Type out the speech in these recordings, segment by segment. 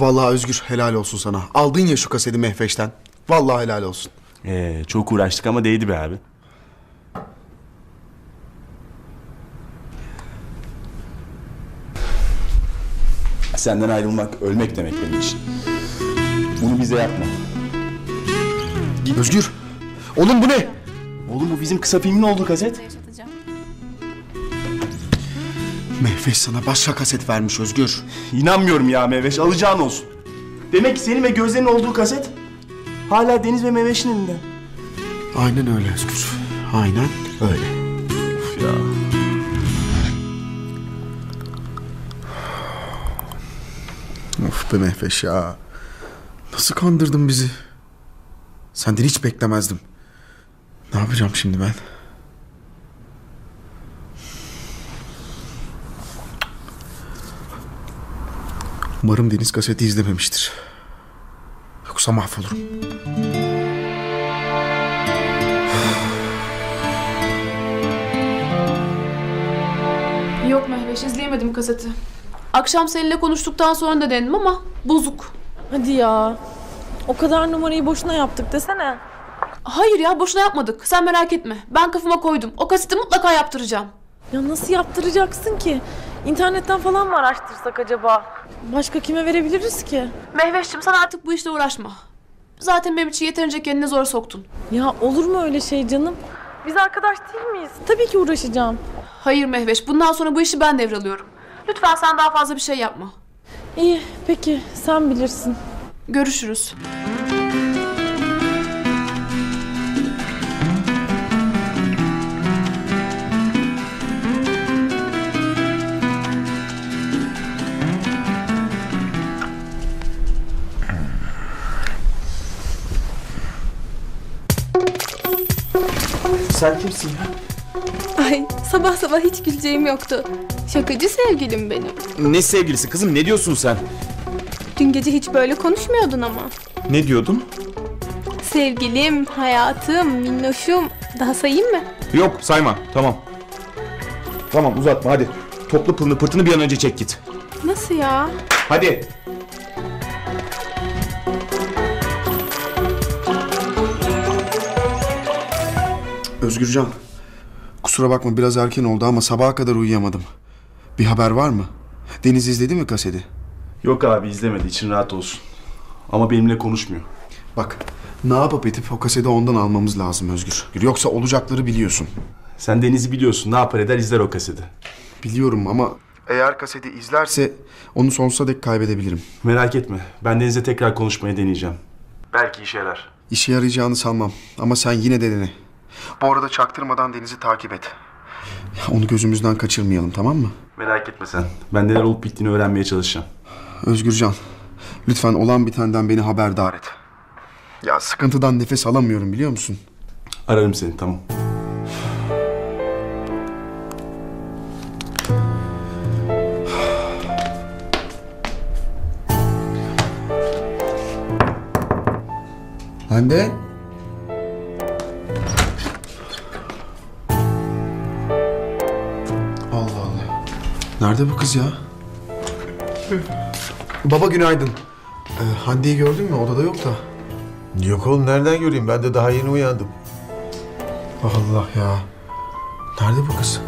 Vallahi Özgür helal olsun sana. Aldın ya şu kaseti Mehveş'ten. Vallahi helal olsun. Ee, çok uğraştık ama değdi be abi. Senden ayrılmak ölmek demek benim için. Bunu bize yapma. Özgür. Oğlum bu ne? Oğlum bu bizim kısa filmin olduğu kaset. Mehveş sana başka kaset vermiş Özgür. İnanmıyorum ya Meveş alacağın olsun. Demek ki senin ve Gözde'nin olduğu kaset hala Deniz ve Meveş'in elinde. Aynen öyle Özgür. Aynen öyle. Of ya. Of be Mehveş ya. Nasıl kandırdın bizi? Senden hiç beklemezdim. Ne yapacağım şimdi ben? Umarım Deniz kaseti izlememiştir. Yoksa mahvolurum. Yok Mehveş izleyemedim kaseti. Akşam seninle konuştuktan sonra da denedim ama bozuk. Hadi ya. O kadar numarayı boşuna yaptık desene. Hayır ya boşuna yapmadık. Sen merak etme. Ben kafama koydum. O kaseti mutlaka yaptıracağım. Ya nasıl yaptıracaksın ki? İnternetten falan mı araştırsak acaba? Başka kime verebiliriz ki? Mehveş'cim sen artık bu işle uğraşma. Zaten benim için yeterince kendini zor soktun. Ya olur mu öyle şey canım? Biz arkadaş değil miyiz? Tabii ki uğraşacağım. Hayır Mehveş bundan sonra bu işi ben devralıyorum. Lütfen sen daha fazla bir şey yapma. İyi peki sen bilirsin. Görüşürüz. Sen kimsin ya? Ay sabah sabah hiç güleceğim yoktu. Şakacı sevgilim benim. Ne sevgilisi kızım ne diyorsun sen? Dün gece hiç böyle konuşmuyordun ama. Ne diyordun? Sevgilim, hayatım, minnoşum. Daha sayayım mı? Yok sayma tamam. Tamam uzatma hadi. Toplu pılını pırtını bir an önce çek git. Nasıl ya? Hadi. Özgürcan. Kusura bakma biraz erken oldu ama sabaha kadar uyuyamadım. Bir haber var mı? Deniz izledi mi kaseti? Yok abi izlemedi için rahat olsun. Ama benimle konuşmuyor. Bak ne yapıp edip o kaseti ondan almamız lazım Özgür. Yoksa olacakları biliyorsun. Sen Deniz'i biliyorsun ne yapar eder izler o kaseti. Biliyorum ama... Eğer kaseti izlerse onu sonsuza dek kaybedebilirim. Merak etme ben Deniz'le tekrar konuşmaya deneyeceğim. Belki işe yarar. İşe yarayacağını sanmam ama sen yine de dene. Bu arada çaktırmadan Deniz'i takip et. Onu gözümüzden kaçırmayalım tamam mı? Merak etme sen. Ben neler olup bittiğini öğrenmeye çalışacağım. Özgürcan, lütfen olan bitenden beni haberdar et. Ya sıkıntıdan nefes alamıyorum biliyor musun? Ararım seni tamam. Hande? Nerede bu kız ya? Baba günaydın. Ee, Hande'yi gördün mü? Odada yok da. Yok oğlum nereden göreyim? Ben de daha yeni uyandım. Allah ya. Nerede bu kız?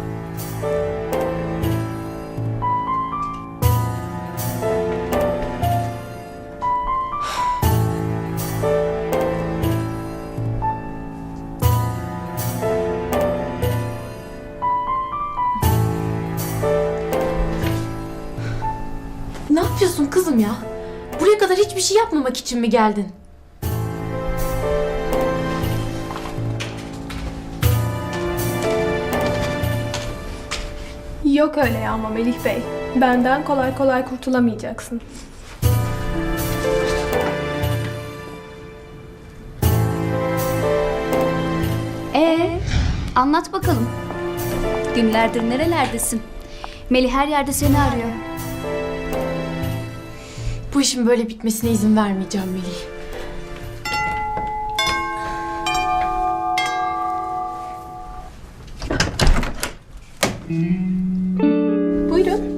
İçin mi geldin? Yok öyle ya ama Melih Bey. Benden kolay kolay kurtulamayacaksın. Ee, anlat bakalım. Günlerdir nerelerdesin? Melih her yerde seni arıyor. Bu işin böyle bitmesine izin vermeyeceğim Melih. Buyurun.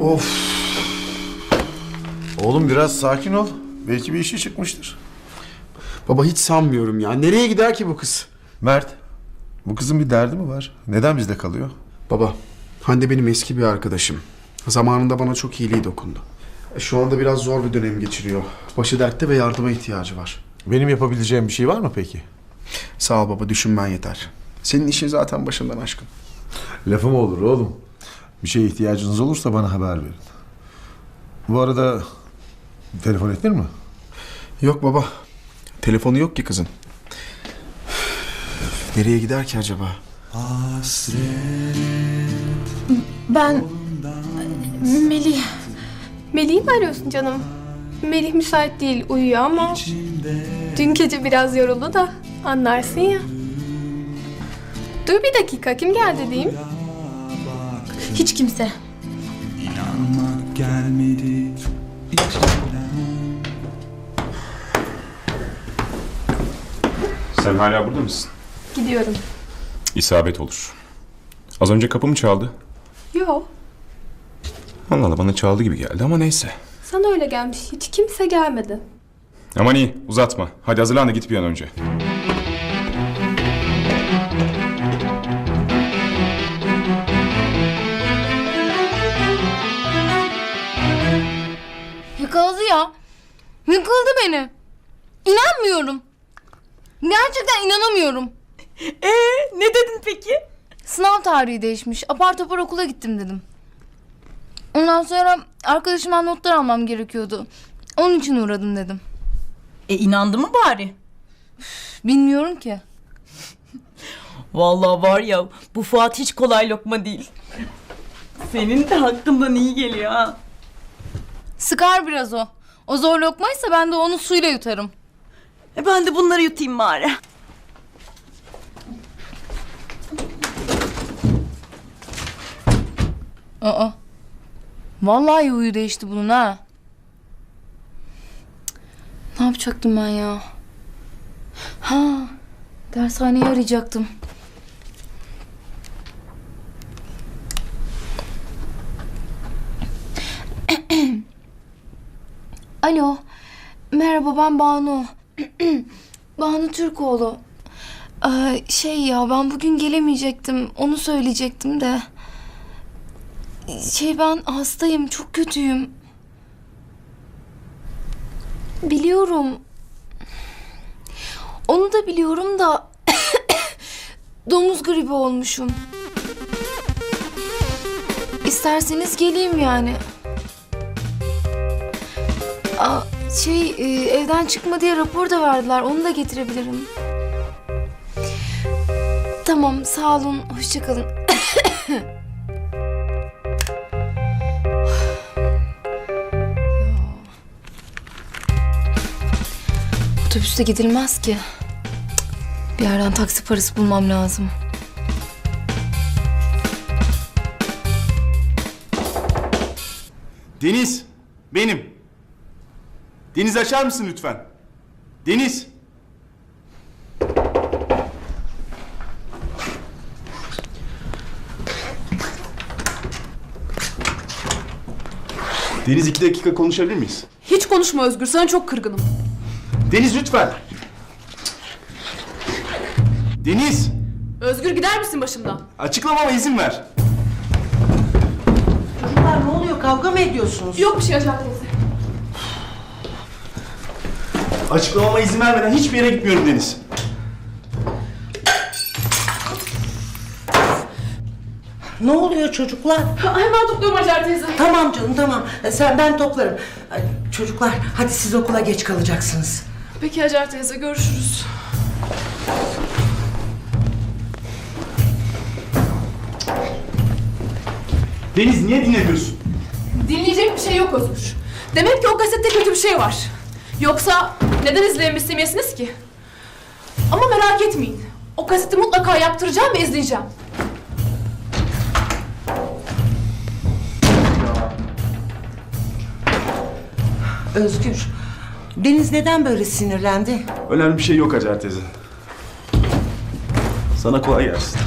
Of. Oğlum biraz sakin ol. Belki bir işi çıkmıştır. Baba hiç sanmıyorum ya. Nereye gider ki bu kız? Mert, bu kızın bir derdi mi var? Neden bizde kalıyor? Baba, Hande benim eski bir arkadaşım. Zamanında bana çok iyiliği dokundu. E, Şu anda biraz zor bir dönem geçiriyor. Başı dertte ve yardıma ihtiyacı var. Benim yapabileceğim bir şey var mı peki? Sağ ol baba, düşünmen yeter. Senin işin zaten başından aşkın. Lafım olur oğlum. Bir şeye ihtiyacınız olursa bana haber verin. Bu arada telefon ettin mi? Yok baba, telefonu yok ki kızın. Nereye gider ki acaba? Ben... Melih... Melih'i mi arıyorsun canım? Melih müsait değil, uyuyor ama... Dün gece biraz yoruldu da anlarsın ya. Dur bir dakika, kim geldi diyeyim? Hiç kimse. gelmedi Sen hala burada mısın? Gidiyorum. İsabet olur. Az önce kapı mı çaldı? Yo, Allah Allah bana çaldı gibi geldi ama neyse. sana öyle gelmiş. Hiç kimse gelmedi. Aman iyi uzatma. Hadi hazırlan da git bir an önce. Yakaladı ya. Yakaladı beni. İnanmıyorum. Gerçekten inanamıyorum. Ee, ne dedin peki? Sınav tarihi değişmiş. Apar topar okula gittim dedim. Ondan sonra arkadaşımdan notlar almam gerekiyordu. Onun için uğradım dedim. E inandı mı bari? Bilmiyorum ki. Vallahi var ya bu Fuat hiç kolay lokma değil. Senin de hakkından iyi geliyor ha. Sıkar biraz o. O zor lokmaysa ben de onu suyla yutarım. E ben de bunları yutayım bari. Aa. Vallahi huyu değişti bunun ha. Ne yapacaktım ben ya? Ha, dershaneyi arayacaktım. Alo. Merhaba ben Banu. Banu Türkoğlu. Ee, şey ya ben bugün gelemeyecektim. Onu söyleyecektim de. Şey ben hastayım, çok kötüyüm. Biliyorum. Onu da biliyorum da domuz gribi olmuşum. İsterseniz geleyim yani. Aa, şey e, evden çıkma diye rapor da verdiler. Onu da getirebilirim. Tamam sağ olun. Hoşçakalın. Otobüste gidilmez ki. Bir yerden taksi parası bulmam lazım. Deniz, benim. Deniz açar mısın lütfen? Deniz. Deniz iki dakika konuşabilir miyiz? Hiç konuşma Özgür sana çok kırgınım. Deniz lütfen. Deniz, Özgür gider misin başımdan? açıklamama izin ver. Çocuklar ne oluyor? Kavga mı ediyorsunuz? Yok bir şey Hacer teyze. Açıklamama izin vermeden hiçbir yere gitmiyorum Deniz. Ne oluyor çocuklar? Hemen topluyorum Hacer teyze. Tamam canım tamam. Sen ben toplarım. Ay, Çocuklar hadi siz okula geç kalacaksınız. Peki Hacer teyze görüşürüz. Deniz niye dinlemiyorsun? Dinleyecek bir şey yok Özgür. Demek ki o kasette kötü bir şey var. Yoksa neden izleyen istemeyesiniz ki? Ama merak etmeyin. O kaseti mutlaka yaptıracağım ve izleyeceğim. Özgür. Deniz neden böyle sinirlendi? Önemli bir şey yok Hacer teyze. Sana kolay gelsin.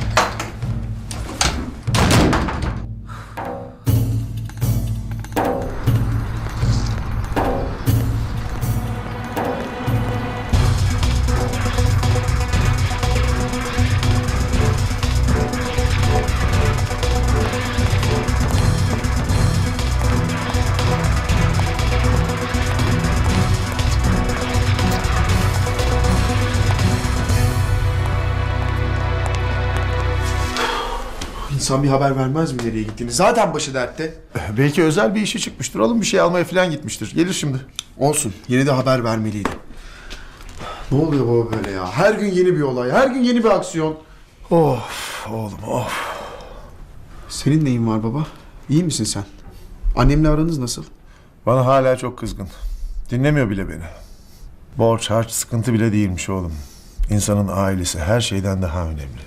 İnsan bir haber vermez mi nereye gittiğini? Zaten başı dertte. Belki özel bir işi çıkmıştır oğlum. Bir şey almaya falan gitmiştir. Gelir şimdi. Olsun. Yine de haber vermeliydi. Ne oluyor baba böyle ya? Her gün yeni bir olay. Her gün yeni bir aksiyon. Of oğlum of. Senin neyin var baba? İyi misin sen? Annemle aranız nasıl? Bana hala çok kızgın. Dinlemiyor bile beni. Borç harç sıkıntı bile değilmiş oğlum. İnsanın ailesi her şeyden daha önemli.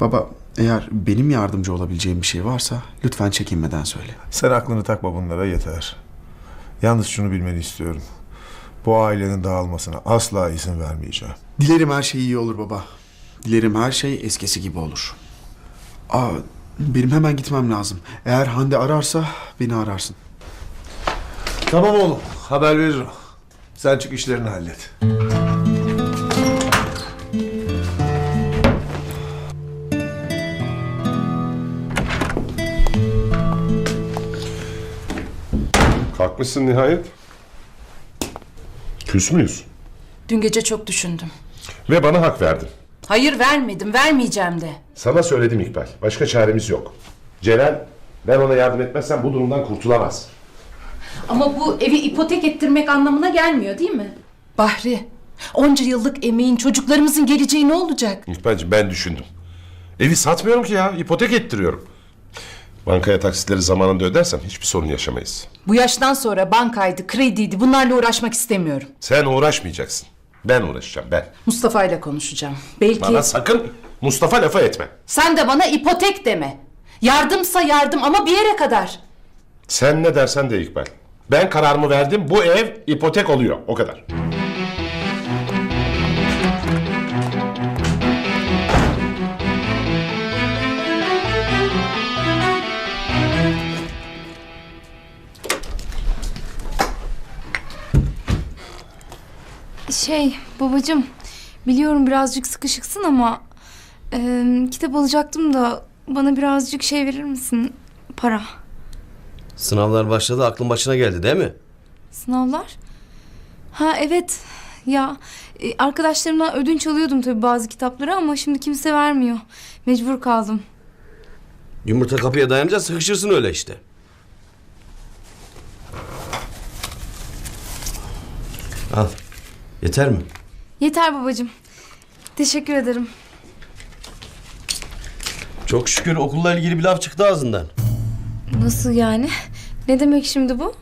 Baba eğer benim yardımcı olabileceğim bir şey varsa lütfen çekinmeden söyle. Sen aklını takma bunlara yeter. Yalnız şunu bilmeni istiyorum. Bu ailenin dağılmasına asla izin vermeyeceğim. Dilerim her şey iyi olur baba. Dilerim her şey eskisi gibi olur. Aa, benim hemen gitmem lazım. Eğer Hande ararsa beni ararsın. Tamam oğlum haber veririm. Sen çık işlerini hallet. Kalkmışsın nihayet. Küs müyüz? Dün gece çok düşündüm. Ve bana hak verdin. Hayır vermedim, vermeyeceğim de. Sana söyledim İkbal. Başka çaremiz yok. Celal, ben ona yardım etmezsem bu durumdan kurtulamaz. Ama bu evi ipotek ettirmek anlamına gelmiyor değil mi? Bahri, onca yıllık emeğin, çocuklarımızın geleceği ne olacak? İkbal'cim ben düşündüm. Evi satmıyorum ki ya, ipotek ettiriyorum. Bankaya taksitleri zamanında ödersem hiçbir sorun yaşamayız. Bu yaştan sonra bankaydı, krediydi bunlarla uğraşmak istemiyorum. Sen uğraşmayacaksın. Ben uğraşacağım ben. Mustafa ile konuşacağım. Belki... Bana sakın Mustafa lafa etme. Sen de bana ipotek deme. Yardımsa yardım ama bir yere kadar. Sen ne dersen de İkbal. Ben kararımı verdim. Bu ev ipotek oluyor. O kadar. Şey babacığım biliyorum birazcık sıkışıksın ama e, kitap alacaktım da bana birazcık şey verir misin? Para. Sınavlar başladı aklın başına geldi değil mi? Sınavlar? Ha evet ya e, arkadaşlarımdan ödünç alıyordum tabii bazı kitapları ama şimdi kimse vermiyor. Mecbur kaldım. Yumurta kapıya dayanınca sıkışırsın öyle işte. Al. Yeter mi? Yeter babacığım. Teşekkür ederim. Çok şükür okulla ilgili bir laf çıktı ağzından. Nasıl yani? Ne demek şimdi bu?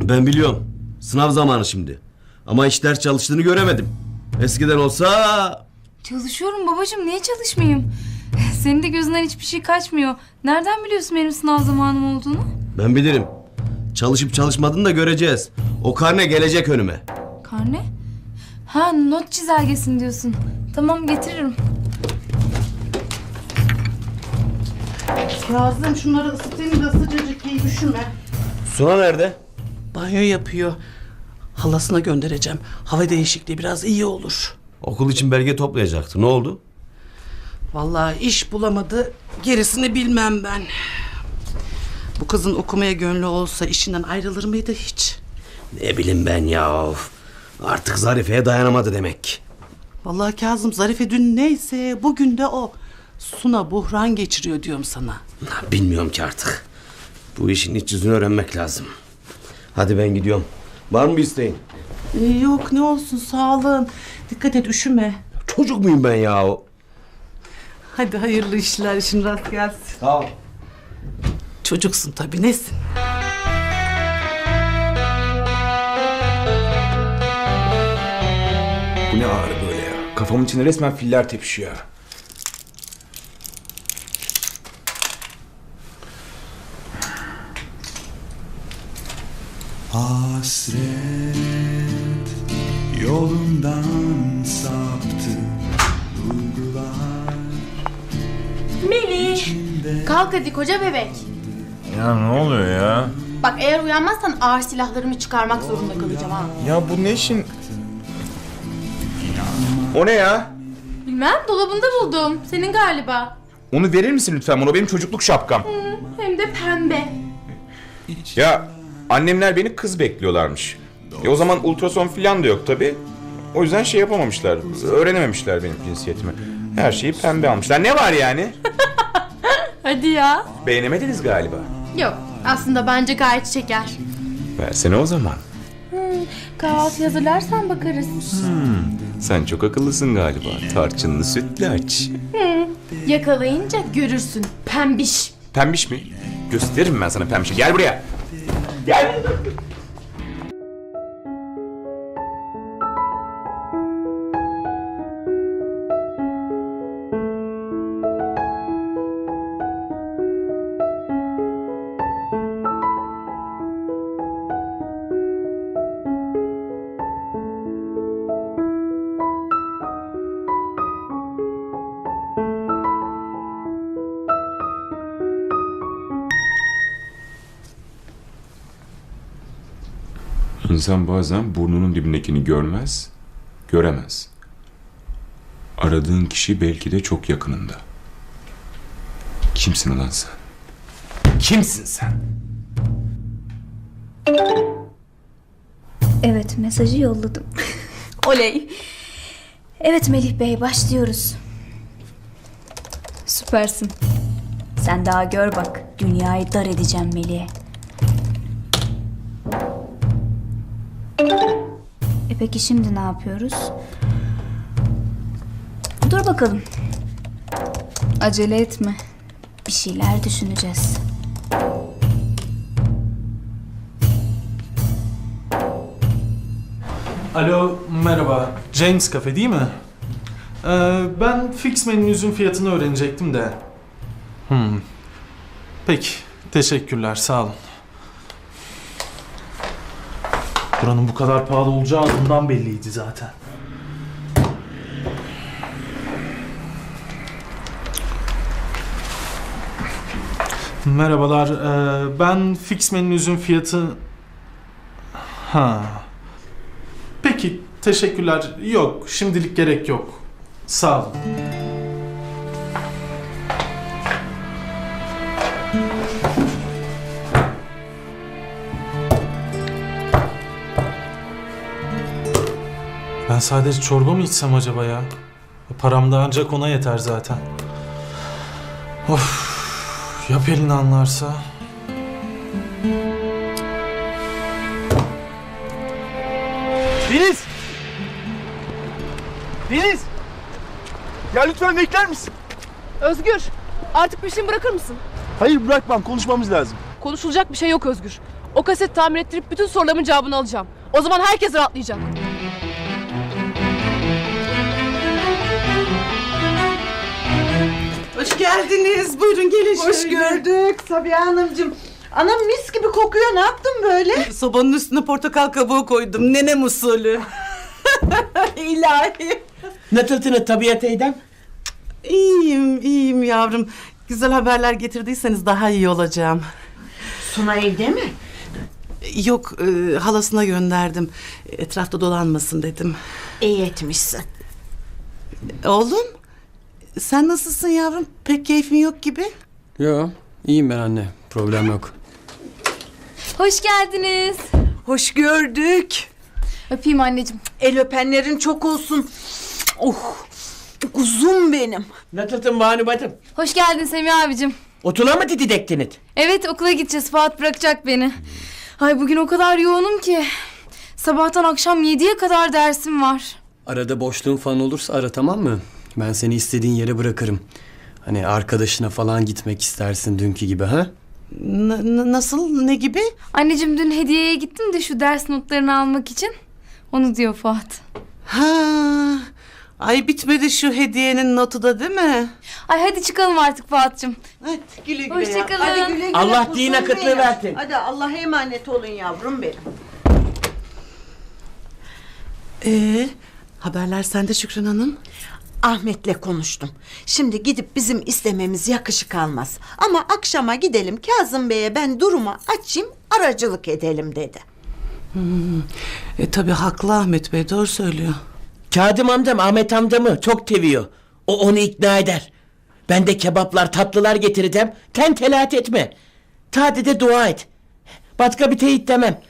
Ben biliyorum. Sınav zamanı şimdi. Ama hiç ders çalıştığını göremedim. Eskiden olsa... Çalışıyorum babacığım. Niye çalışmayayım? Senin de gözünden hiçbir şey kaçmıyor. Nereden biliyorsun benim sınav zamanım olduğunu? Ben bilirim. Çalışıp çalışmadığını da göreceğiz. O karne gelecek önüme. Karne? Ha not çizelgesin diyorsun. Tamam getiririm. Yazdım şunları ısıtayım da sıcacık giy üşüme. Suna nerede? Banyo yapıyor. Halasına göndereceğim. Hava değişikliği biraz iyi olur. Okul için belge toplayacaktı. Ne oldu? Vallahi iş bulamadı. Gerisini bilmem ben. Bu kızın okumaya gönlü olsa işinden ayrılır mıydı hiç? Ne bileyim ben ya. Artık Zarife'ye dayanamadı demek. Vallahi Kazım Zarife dün neyse bugün de o. Suna buhran geçiriyor diyorum sana. Bilmiyorum ki artık. Bu işin iç yüzünü öğrenmek lazım. Hadi ben gidiyorum. Var mı bir isteğin? Ee, yok ne olsun sağlığın. Dikkat et üşüme. Çocuk muyum ben ya? Hadi hayırlı işler işin rast gelsin. Sağ ol. Çocuksun tabii nesin? Kafamın içinde resmen filler tepişiyor. Hasret yolundan saptı duygular Melih. Kalk hadi koca bebek. Ya ne oluyor ya? Bak eğer uyanmazsan ağır silahlarımı çıkarmak zorunda kalacağım ha. Ya bu ne işin? O ne ya? Bilmem dolabında buldum. Senin galiba. Onu verir misin lütfen? O benim çocukluk şapkam. Hem de pembe. Ya annemler beni kız bekliyorlarmış. E o zaman ultrason falan da yok tabi. O yüzden şey yapamamışlar. Öğrenememişler benim cinsiyetimi. Her şeyi pembe almışlar. Ne var yani? Hadi ya. Beğenemediniz galiba. Yok aslında bence gayet şeker. Versene o zaman. Kahvaltı hazırlarsan bakarız. Sen çok akıllısın galiba. Tarçınlı sütlaç. Yakalayınca görürsün. Pembiş. Pembiş mi? Gösteririm ben sana pembişi. Gel buraya. Gel. İnsan bazen burnunun dibindekini görmez, göremez. Aradığın kişi belki de çok yakınında. Kimsin ulan sen? Kimsin sen? Evet mesajı yolladım. Oley. Evet Melih Bey başlıyoruz. Süpersin. Sen daha gör bak. Dünyayı dar edeceğim Melih'e. Peki şimdi ne yapıyoruz? Dur bakalım. Acele etme. Bir şeyler düşüneceğiz. Alo, merhaba. James Cafe değil mi? Ee, ben fix menünüzün fiyatını öğrenecektim de. Hmm. Peki, teşekkürler, sağ olun. Buranın bu kadar pahalı olacağı adından belliydi zaten. Merhabalar, ee, ben fix menünüzün fiyatı... Ha. Peki, teşekkürler. Yok, şimdilik gerek yok. Sağ olun. Ben sadece çorba mı içsem acaba ya? Param da ancak ona yeter zaten. Of, ya Pelin anlarsa? Deniz! Deniz! Ya lütfen bekler misin? Özgür artık peşimi bırakır mısın? Hayır bırakmam konuşmamız lazım. Konuşulacak bir şey yok Özgür. O kaset tamir ettirip bütün sorularımın cevabını alacağım. O zaman herkes rahatlayacak. Hoş geldiniz. Buyurun gelin Hoş şöyle. gördük Sabiha Hanımcığım. Anam mis gibi kokuyor. Ne yaptın böyle? Sobanın üstüne portakal kabuğu koydum. Nenem usulü. İlahi. Nasılsınız Tabiat teyzem? İyiyim, iyiyim yavrum. Güzel haberler getirdiyseniz daha iyi olacağım. Suna evde mi? Yok, e, halasına gönderdim. Etrafta dolanmasın dedim. İyi etmişsin. Oğlum, sen nasılsın yavrum? Pek keyfin yok gibi. Yo, iyiyim ben anne. Problem yok. Hoş geldiniz. Hoş gördük. Öpeyim anneciğim. El öpenlerin çok olsun. Oh, uzun benim. Nasılsın Banu Batım? Hoş geldin Semih abicim. Otuna mı dididektiniz? Evet okula gideceğiz. Fuat bırakacak beni. Ay bugün o kadar yoğunum ki. Sabahtan akşam 7'ye kadar dersim var. Arada boşluğun falan olursa ara tamam mı? Ben seni istediğin yere bırakırım. Hani arkadaşına falan gitmek istersin dünkü gibi ha? nasıl ne gibi? Anneciğim dün hediyeye gittim de şu ders notlarını almak için. Onu diyor Fuat. Ha, ay bitmedi şu hediyenin notu da değil mi? Ay hadi çıkalım artık Fuat'cığım. Hadi güle güle Hoşçakalın. Hadi güle güle Allah din akıtlığı versin. Hadi Allah'a emanet olun yavrum benim. Ee, haberler sende Şükran Hanım. Ahmet'le konuştum. Şimdi gidip bizim istememiz yakışık almaz. Ama akşama gidelim Kazım Bey'e ben durumu açayım aracılık edelim dedi. Hmm. E tabi haklı Ahmet Bey doğru söylüyor. Kadim amcam Ahmet amcamı çok seviyor. O onu ikna eder. Ben de kebaplar tatlılar getireceğim. Ten telat etme. Sadece dua et. Başka bir teyit demem.